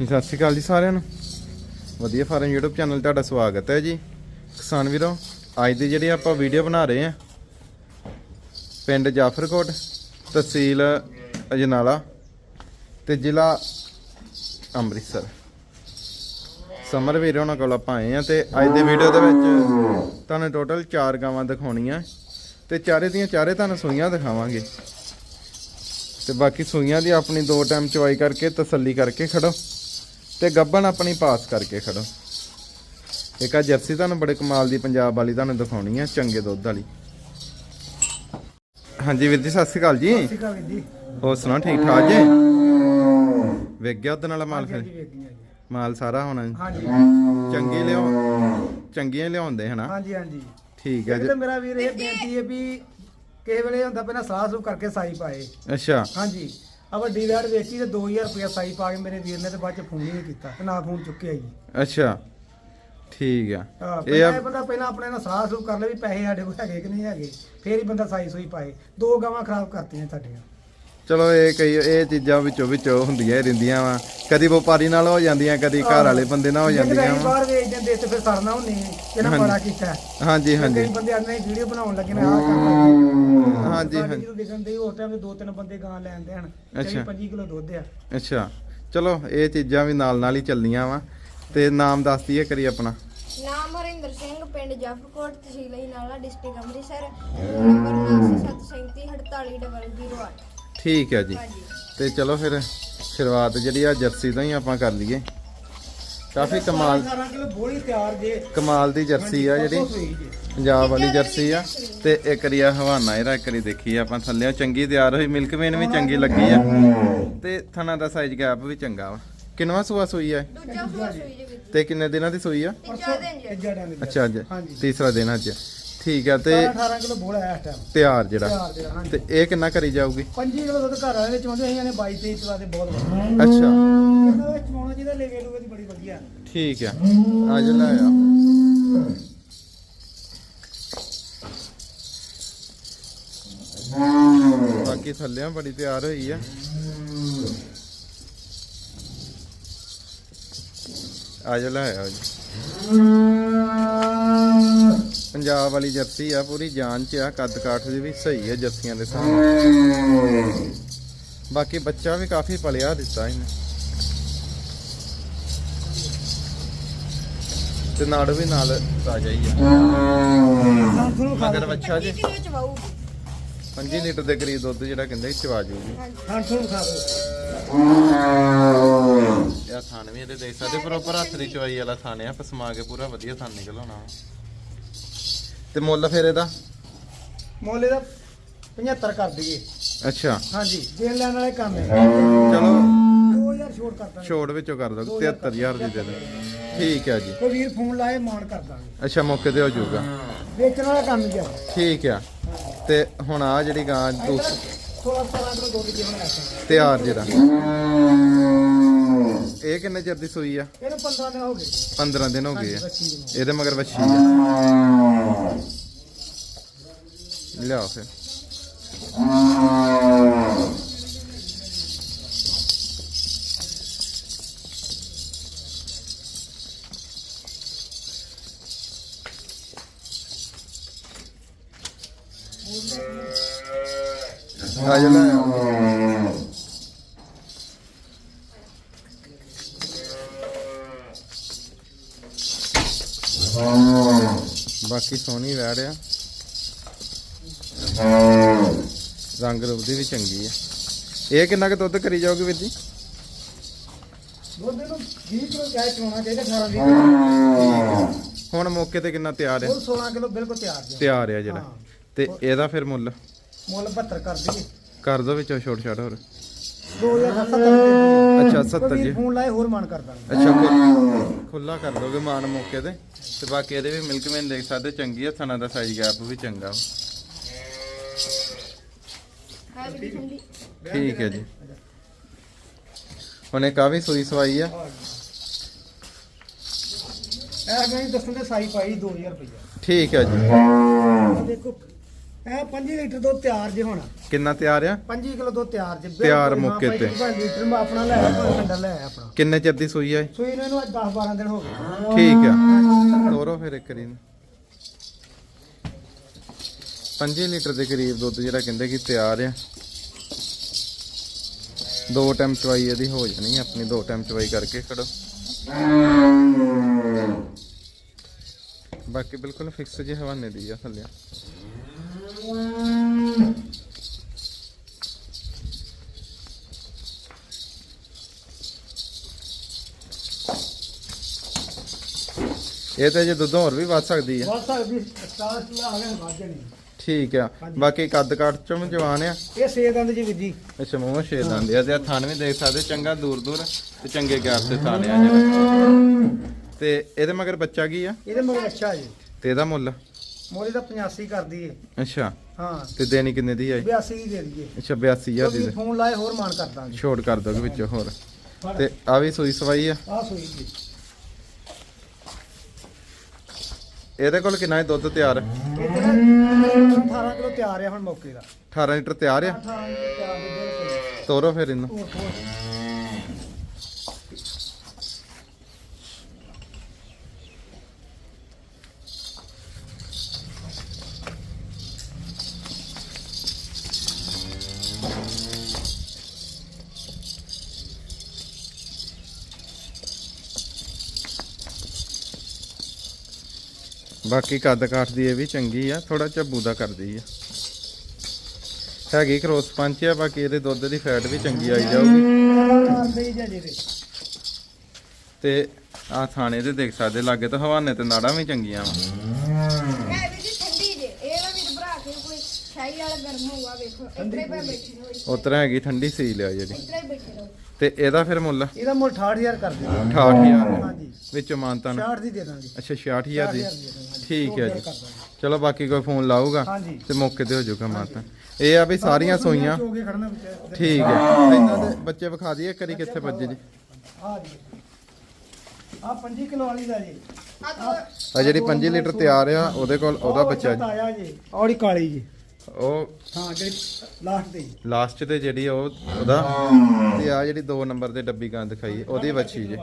ਸਤਿ ਸ਼੍ਰੀ ਅਕਾਲ ਜੀ ਸਾਰਿਆਂ ਨੂੰ। ਵਧੀਆ ਫਾਰਮ YouTube ਚੈਨਲ ਤੁਹਾਡਾ ਸਵਾਗਤ ਹੈ ਜੀ। ਕਿਸਾਨ ਵੀਰੋ, ਅੱਜ ਦੀ ਜਿਹੜੀ ਆਪਾਂ ਵੀਡੀਓ ਬਣਾ ਰਹੇ ਆ ਪਿੰਡ ਜਾਫਰਕੋਟ ਤਹਿਸੀਲ ਅਜਨਾਲਾ ਤੇ ਜ਼ਿਲ੍ਹਾ ਅੰਮ੍ਰਿਤਸਰ। ਸਮਰ ਵੀਰ ਉਹਨਾਂ ਕੋਲ ਆਪਾਂ ਆਏ ਆ ਤੇ ਅੱਜ ਦੇ ਵੀਡੀਓ ਦੇ ਵਿੱਚ ਤੁਹਾਨੂੰ ਟੋਟਲ 4 ਗਾਵਾਂ ਦਿਖਾਉਣੀਆਂ। ਤੇ ਚਾਰੇ ਦੀਆਂ ਚਾਰੇ ਤੁਹਾਨੂੰ ਸੂਈਆਂ ਦਿਖਾਵਾਂਗੇ। ਤੇ ਬਾਕੀ ਸੂਈਆਂ ਦੀ ਆਪਣੀ ਦੋ ਟਾਈਮ ਚਵਾਈ ਕਰਕੇ ਤਸੱਲੀ ਕਰਕੇ ਖੜੋ। ਤੇ ਗੱਬਨ ਆਪਣੀ ਪਾਸ ਕਰਕੇ ਖੜੋ। ਇੱਕ ਆ ਜਰਸੀ ਤੁਹਾਨੂੰ ਬੜੇ ਕਮਾਲ ਦੀ ਪੰਜਾਬ ਵਾਲੀ ਤੁਹਾਨੂੰ ਦਿਖਾਉਣੀ ਆ ਚੰਗੇ ਦੁੱਧ ਵਾਲੀ। ਹਾਂਜੀ ਵੀਰ ਜੀ ਸਤਿ ਸ਼੍ਰੀ ਅਕਾਲ ਜੀ। ਹੋਰ ਸੁਣਾਓ ਠੀਕ ਠਾਕ ਜੀ? ਵੇਖ ਗਿਆ ਉਹਦੇ ਨਾਲ ਮਾਲ ਫਿਰ? ਮਾਲ ਸਾਰਾ ਹੋਣਾ? ਹਾਂਜੀ। ਚੰਗੀ ਲਿਆਓ ਚੰਗੀਆਂ ਲਿਆਉਂਦੇ ਹਨਾ? ਹਾਂਜੀ ਹਾਂਜੀ। ਠੀਕ ਹੈ ਜੀ। ਤਾਂ ਮੇਰਾ ਵੀਰ ਇਹ ਬੇਨਤੀ ਹੈ ਵੀ ਕਿਸੇ ਵੇਲੇ ਹੁੰਦਾ ਪਹਿਲਾਂ ਸਾਹ ਸੂ ਕਰਕੇ ਸਾਈ ਪਾਏ। ਅੱਛਾ। ਹਾਂਜੀ। ਆ ਵੱਡੀ ਵੈਟ ਵੇਚੀ ਤੇ 2000 ਰੁਪਇਆ ਸਾਈ ਪਾ ਕੇ ਮੇਰੇ ਵੀਰ ਨੇ ਤੇ ਬਾਅਦ ਚ ਫੋਨ ਹੀ ਨਹੀਂ ਕੀਤਾ ਤੇ ਨਾ ਫੋਨ ਚੁੱਕਿਆ ਜੀ। ਅੱਛਾ ਠੀਕ ਆ। ਹਾਂ ਇਹ ਪਹਿਲਾਂ ਆ ਇਹ ਬੰਦਾ ਪਹਿਲਾਂ ਆਪਣੇ ਨਾਲ ਸਾਹ ਸੂ ਕਰ ਲੈ ਵੀ ਪੈਸੇ ਸਾਡੇ ਕੋਲ ਹੈਗੇ ਕਿ ਨਹੀਂ ਹੈਗੇ ਫੇਰ ਹੀ ਬੰਦਾ ਸਾਈ ਸੂਈ ਪਾਏ। ਦੋ ਗਾਵਾਂ ਖਰਾਬ ਕਰਤੀਆਂ ਤੁਹਾਡੀਆਂ। ਚਲੋ ਇਹ ਕਈ ਇਹ ਚੀਜ਼ਾਂ ਵਿੱਚੋਂ ਵਿੱਚੋਂ ਹੁੰਦੀਆਂ ਹੀ ਰਹਿੰਦੀਆਂ ਵਾ। ਕਦੀ ਵਪਾਰੀ ਨਾਲ ਹੋ ਜਾਂਦੀਆਂ ਕਦੀ ਘਰ ਵਾਲੇ ਬੰਦੇ ਨਾਲ ਹੋ ਜਾਂਦੀਆਂ ਵਾ। ਬਾਹਰ ਵੇਚ ਦਿੰਦੇ ਤੇ ਫਿਰ ਸਰਨਾ ਹੁੰਨੇ ਇਹਨਾਂ ਹਾਂਜੀ। ਬੜਾ ਕੀਤਾ ਹਾਂਜੀ ਹਾਂਜੀ। ਕਈ ਬੰਦੇ ਆਨੇ ਵੀਡੀਓ ਬਣਾਉਣ ਲੱਗੇ ਨੇ ਆਹ ਲੱਗੇ ਹਾਂਜੀ ਹਾਂਜੀ। ਜਦੋਂ ਦਿਖਣ ਦੇ ਉਸ ਟਾਈਮ ਦੋ ਤਿੰਨ ਬੰਦੇ ਗਾਂ ਲੈਂਦੇ ਹਨ ਅੱਛਾ। 25 ਕਿਲੋ ਦੁੱਧ ਆ। ਅੱਛਾ। ਚਲੋ ਇਹ ਚੀਜ਼ਾਂ ਵੀ ਨਾਲ ਨਾਲ ਹੀ ਚੱਲਦੀਆਂ ਵਾ। ਤੇ ਨਾਮ ਦੱਸ ਦਈਏ ਕਰੀ ਆਪਣਾ। ਨਾਮ ਹਰਿੰਦਰ ਸਿੰਘ ਪਿੰਡ ਜਾਫਰਕੋਟ ਤਹਿਸੀਲ ਇਨਾਲਾ ਡਿਸਟ੍ਰਿਕਟ ਅੰਮ੍ਰਿਤਸਰ। ਨੰਬਰ 9747348008 ਠੀਕ ਹੈ ਜੀ। ਤੇ ਚਲੋ ਫਿਰ ਸ਼ੁਰੂਆਤ ਜਿਹੜੀ ਆ ਜਰਸੀ ਤੋਂ ਹੀ ਆਪਾਂ ਕਰ ਲਈਏ। ਕਾਫੀ ਕਮਾਲ 18 ਕਿਲੋ ਬੋਲੀ ਤਿਆਰ ਜੇ। ਕਮਾਲ ਦੀ ਜਰਸੀ ਆ ਜਿਹੜੀ। ਪੰਜਾਬ ਵਾਲੀ ਜਰਸੀ ਆ। ਤੇ ਇੱਕ ਰੀ ਆ ਹਵਾਨਾ ਇਹਦਾ ਇੱਕ ਰੀ ਦੇਖੀ ਆਪਾਂ ਥੱਲੇ। ਚੰਗੀ ਤਿਆਰ ਹੋਈ ਮਿਲਕ ਵੇਨ ਵੀ ਚੰਗੀ ਲੱਗੀ ਆ। ਤੇ ਥਣਾ ਦਾ ਸਾਈਜ਼ ਗੈਪ ਵੀ ਚੰਗਾ ਵਾ। ਕਿੰਨਵਾ ਸੂਆ ਸੂਈ ਆ ਦੂਜਾ ਸੂਆ ਸੂਈ ਦੇ ਵਿੱਚ। ਤੇ ਕਿੰਨੇ ਦਿਨਾਂ ਦੀ ਸੂਈ ਆ? ਤੀਜਾ ਦਿਨ ਅੱਛਾ ਅੱਜ। ਤੀਸਰਾ ਦਿਨ ਅੱਜ। ਠੀਕ ਆ ਤੇ 18 ਕਿਲੋ ਬੋਲਾ ਇਸ ਟਾਈਮ ਤਿਆਰ ਜਿਹੜਾ। ਤਿਆਰ ਤੇ ਇਹ ਕਿੰਨਾ ਕਰੀ ਜਾਊਗੀ? 25 ਕਿਲੋ ਦੁੱਧ ਘਰ ਵਾਲੇ ਦੇ ਚੋਂਦੇ ਅਸੀਂ ਨੇ 22 23 ਚਵਾ ਦੇ ਬਹੁਤ ਵਧੀਆ। ਅੱਛਾ। ਇਹਨਾਂ ਚਵਾਉਣਾ ਜਿਹਦਾ ਲੇਵੇ ਲੂਵੇ ਦੀ ਬੜੀ ਵਧੀਆ। ਠੀਕ ਆ। ਅੱਜ ਲੈ ਆ। ਬਾਕੀ ਥੱਲਿਆਂ ਬੜੀ ਤਿਆਰ ਹੋਈ ਆ। ਅੱਜ ਲੈ ਆ ਜੀ। ਪੰਜਾਬ ਵਾਲੀ ਜਰਸੀ ਆ, ਪੂਰੀ ਜਾਨ ਚ ਆ, ਕੱਦ ਕਾਠ ਦੀ ਵੀ ਸਹੀ ਆ ਜਰਸੀਆਂ ਦੇ ਸਾਹਮਣੇ ਬਾਕੀ ਬੱਚਾ ਵੀ ਕਾਫੀ ਪਲਿਆ ਦਿੱਤਾ ਇਹਨੇ। ਤੇ ਨਾੜ ਵੀ ਨਾਲ ਤਾਜ਼ਾ ਹੀ ਆ। ਮਗਰ ਬੱਚਾ ਜੀ। ਕਿਲੋ 5 ਲੀਟਰ ਦੇ ਕਰੀਬ ਦੁੱਧ ਜਿਹੜਾ ਕਹਿੰਦੇ ਚਵਾ ਜੂਗੀ ਹਾਂ ਤੁਹਾਨੂੰ ਖਾ ਦੋ ਇਹ ਥਾਨ ਵੀ ਇਹਦੇ ਦੇਖ ਸਕਦੇ ਪ੍ਰੋਪਰ ਹੱਥ ਦੀ ਚਵਾਈ ਵਾਲਾ ਥਾਨ ਆ ਪਸਮਾ ਕੇ ਪੂਰਾ ਵਧੀਆ ਥਾਨ ਨਿਕਲ ਤੇ ਮੁੱਲ ਫਿਰ ਇਹਦਾ? ਮੋਲੇ ਦਾ 75 ਕਰ ਦਈਏ। ਅੱਛਾ। ਹਾਂਜੀ ਦੇਣ ਲੈਣ ਵਾਲੇ ਕੰਮ ਹੈ। ਚਲੋ। 2000 ਛੋਟ ਕਰ ਦਾਂਗੇ। ਛੋੜ ਵਿੱਚੋਂ ਕਰ ਦੋ 73000 ਦੀ ਦੇ ਦੇ ਠੀਕ ਹੈ ਜੀ। ਕੋਈ ਵੀਰ ਫੋਨ ਲਾਏ ਮਾਨ ਕਰ ਦਾਂਗੇ। ਅੱਛਾ ਮੌਕੇ ਤੇ ਹੋ ਜਾਊਗਾ। ਵੇਚਣ ਵਾਲਾ ਕੰਮ ਹੀ ਆ। ਠੀਕ ਆ। ਤੇ ਹੁਣ ਆ ਜਿਹੜੀ ਗਾਂ ਦੂਸ ਕਿਲੋ ਦੁੱਧ ਤਿਆਰ ਜਿਹੜਾ। ਇਹ ਕਿੰਨੇ ਚਿਰ ਦੀ ਸੂਈ ਆ? ਇਹਨੂੰ 15 ਦਿਨ ਹੋ ਗਏ। 15 ਦਿਨ ਹੋ ਗਏ ਆ। ਇਹਦੇ ਮਗਰ ਵੱਛੀ ਆ। ਲਿਆਓ ਫਿਰ ਆ ਜਾ ਲੈ ਆਓ। ਬਾਕੀ ਸੋਹਣੀ ਵੈੜ ਆ ਰੰਗ ਰੂਪ ਦੀ ਵੀ ਚੰਗੀ ਆ। ਇਹ ਕਿੰਨਾ ਕੁ ਦੁੱਧ ਕਰੀ ਜਾਓਗੇ ਵੀਰ ਜੀ? ਦੁੱਧ ਨੂੰ 20 ਕਿਲੋ ਚਾਹ ਚੋਣਾ ਚਾਹੀਦਾ 18 20 ਹੁਣ ਮੌਕੇ ਤੇ ਕਿੰਨਾ ਤਿਆਰ ਹੈ ਉਹ 16 ਕਿਲੋ ਬਿਲਕੁਲ ਤਿਆਰ ਜੀ। ਤਿਆਰ ਆ ਜਿਹੜਾ। ਤੇ ਇਹਦਾ ਫਿਰ ਮੁੱਲ? ਮੁੱਲ 72 ਕਰ ਦਈਏ। ਕਰ ਦੋ ਵਿੱਚੋਂ ਛੋਟ ਛਾਟ ਹੋਰ। 2070 ਅੱਛਾ 70 ਜੀ। ਫੋਨ ਲਾਏ ਹੋਰ ਮਾਨ ਕਰ ਦਾਂਗੇ ਅੱਛਾ ਖੁੱਲਾ ਕਰ ਦੋਗੇ ਮਾਨ ਮੌਕੇ ਤੇ। ਤੇ ਬਾਕੀ ਇਹਦੇ ਵੀ ਮਿਲਕ ਮੈਨ ਦੇਖ ਸਕਦੇ ਚੰਗੀ ਆ ਥਣਾ ਦਾ ਸਾਈਜ਼ ਗੈਪ ਵੀ ਚੰਗਾ ਵਾ। ਹੈ ਵੀ ਠੰਡੀ ਠੀਕ ਹੈ ਜੀ। ਕਾਫੀ ਸੂਈ ਸਵਾਈ ਆ? ਇਹ ਗਾਂ ਦੱਸਣ ਦੇ ਸਾਈ ਪਾਈ 2000 ਰੁਪਏ ਠੀਕ ਹੈ ਜੀ। ਦੇਖੋ ਇਹ 5 ਲੀਟਰ ਦੁੱਧ ਤਿਆਰ ਜੇ ਹੁਣ। ਕਿੰਨਾ ਤਿਆਰ ਆ? 5 ਕਿਲੋ ਦੁੱਧ ਤਿਆਰ ਜੇ ਤਿਆਰ ਮੌਕੇ ਤੇ। ਪੰਜ ਲੀਟਰ ਮੈਂ ਆਪਣਾ ਲੈ ਆਇਆ ਭਾਵੇਂ ਠੰਡਾ ਲੈ ਆਇਆ ਆਪਣਾ। ਕਿੰਨੇ ਚਿਰ ਦੀ ਸੂਈ ਆ ਇਹ? ਸੂਈ ਨੂੰ ਇਹਨੂੰ ਅੱਜ 10 12 ਦਿਨ ਹੋ ਗਏ। ਠੀਕ ਆ। ਤੋਰੋ ਫਿਰ ਇੱਕ ਰੀ 5 ਲੀਟਰ ਦੇ ਕਰੀਬ ਦੁੱਧ ਜਿਹੜਾ ਕਹਿੰਦੇ ਕਿ ਤਿਆਰ ਆ। ਦੋ ਟਾਈਮ ਚਵਾਈ ਇਹਦੀ ਹੋ ਜਾਣੀ ਆ, ਆਪਣੀ ਦੋ ਟਾਈਮ ਚਵਾਈ ਕਰਕੇ ਖੜੋ। ਬਾਕੀ ਬਿਲਕੁਲ ਫਿਕਸ ਜਿਹੇ ਹਵਾਨੇ ਦੀ ਆ ਥੱਲੇ। ਇਹ ਤੇ ਜੇ ਦੁੱਧ ਹੋਰ ਵੀ ਵੱਧ ਸਕਦੀ ਆ। ਬਹੁਤ ਸਕਦੀ ਸਟਾਰਟ ਲਾ ਗਿਆ ਵੱਧ ਜਾਣੀ। ਠੀਕ ਆ। ਬਾਕੀ ਕੱਦ ਕਾਠ ਚੋਂ ਵੀ ਜਵਾਨ ਆ। ਇਹ ਸੇ ਦੰਦ ਜੀ ਵੀਰ ਅੱਛਾ ਮੂੰਹ ਛੇ ਦੰਦੇ ਆ। ਤੇ ਥਣ ਵੀ ਦੇਖ ਸਕਦੇ ਚੰਗਾ ਦੂਰ ਦੂਰ ਤੇ ਚੰਗੇ ਗੈਪ ਤੇ ਥਾਣੇ ਆ। ਜਿਹੜਾ ਤੇ ਇਹਦੇ ਮਗਰ ਬੱਚਾ ਕੀ ਆ? ਇਹਦੇ ਮਗਰ ਅੱਛਾ ਜੀ। ਤੇ ਇਹਦਾ ਮੁੱਲ? ਮੋਲੀ ਦਾ 85 ਕਰਦੀ ਏ। ਅੱਛਾ। ਹਾਂ। ਤੇ ਦੇਣੀ ਕਿੰਨੇ ਦੀ ਆਈ? 82 ਦੀ ਦੇ ਦਈਏ। ਅੱਛਾ 82000 ਦੀ ਤੁਸੀਂ। ਫੋਨ ਲਾਏ ਹੋਰ ਮਾਨ ਕਰ ਦਾਂਗੇ। ਛੋਟ ਕਰ ਦੋਗੇ ਵਿੱਚੋਂ ਹੋਰ। ਤੇ ਆ ਵੀ ਸੂਈ ਸਵਾਈ ਆ? ਆ ਸੂਈ ਜੀ। ਇਹਦੇ ਕੋਲ ਕਿੰਨਾ ਹੈ ਦੁੱਧ ਤਿਆਰ? ਇਹ ਤੇ ਨਾ 18 ਕਿਲੋ ਤਿਆਰ ਆ ਹੁਣ ਮੌਕੇ ਦਾ। 18 ਲੀਟਰ ਤਿਆਰ ਆ? 18 ਕਿਲੋ ਤਿਆਰ ਦੇ ਬਿਲਕੁਲ ਤੋਰੋ ਫਿਰ ਇਹਨੂੰ। ਹੋਰ ਹੋਰ। ਬਾਕੀ ਕੱਦ ਕਾਠ ਦੀ ਇਹ ਵੀ ਚੰਗੀ ਆ ਥੋੜਾ ਝੱਬੂ ਦਾ ਕਰਦੀ ਆ। ਹੈਗੀ ਕ੍ਰੋਸ ਪੰਚ ਆ ਬਾਕੀ ਇਹਦੇ ਦੁੱਧ ਦੀ ਫੈਟ ਵੀ ਚੰਗੀ ਆਈ ਜਾਊਗੀ। ਤੇ ਆ ਥਾਣੇ ਤੇ ਦੇਖ ਸਕਦੇ ਲਾਗੇ ਤਾਂ ਹਵਾਨੇ ਤੇ ਨਾੜਾਂ ਵੀ ਚੰਗੀਆਂ ਵਾ। ਉਤਰਾ ਹੈਗੀ ਠੰਡੀ ਸੀ ਲਿਆ ਜਿਹੜੀ। ਇੱਥੇ ਹੀ ਬੈਠੇ ਰਹੋ। ਤੇ ਇਹਦਾ ਫਿਰ ਮੁੱਲ ਇਹਦਾ ਮੁੱਲ 68000 ਕਰ ਦਿਓ। 68000 ਹਾਂਜੀ। ਵਿੱਚੋਂ ਮਾਨਤਾ 60 ਦੀ ਦੇ ਦਾਂਗੇ। ਅੱਛਾ 66000 ਦੀ? 6000 ਦੇ ਦਾਂਗੇ ਠੀਕ ਹੈ ਜੀ। ਚਲੋ ਬਾਕੀ ਕੋਈ ਫੋਨ ਲਾਊਗਾ ਹਾਂਜੀ। ਤੇ ਮੌਕੇ ਤੇ ਹੋ ਜਾਊਗਾ ਮਾਨਤਾ ਇਹ ਆ ਵੀ ਸਾਰੀਆਂ ਸੂਈਆਂ। ਚੋਗੇ ਖੜਨਾ ਵਿੱਚ ਠੀਕ ਹੈ। ਇਹਨਾਂ ਦੇ ਬੱਚੇ ਵਿਖਾ ਦਈਏ ਕਰੀ ਕਿੱਥੇ ਵੱਜੇ ਜੀ। ਆ ਜੀ। ਆ 5 ਕਿਲੋ ਵਾਲੀ ਦਾ ਜੀ। ਆ ਦੋ ਆ ਜਿਹੜੀ 5 ਲੀਟਰ ਤਿਆਰ ਆ ਉਹਦੇ ਕੋਲ ਉਹਦਾ ਬੱਚਾ ਜੀ। ਆਇਆ ਜੀ। ਔੜੀ ਕਾਲੀ ਜੀ। ਉਹ ਹਾਂ ਜਿਹੜੀ ਲਾਸਟ ਤੇ ਲਾਸਟ ਤੇ ਜਿਹੜੀ ਉਹ ਉਹਦਾ ਤੇ ਆ ਜਿਹੜੀ 2 ਨੰਬਰ ਤੇ ਡੱਬੀ ਗੰਦ ਦਿਖਾਈ ਉਹਦੀ ਵੱਛੀ ਜੀ।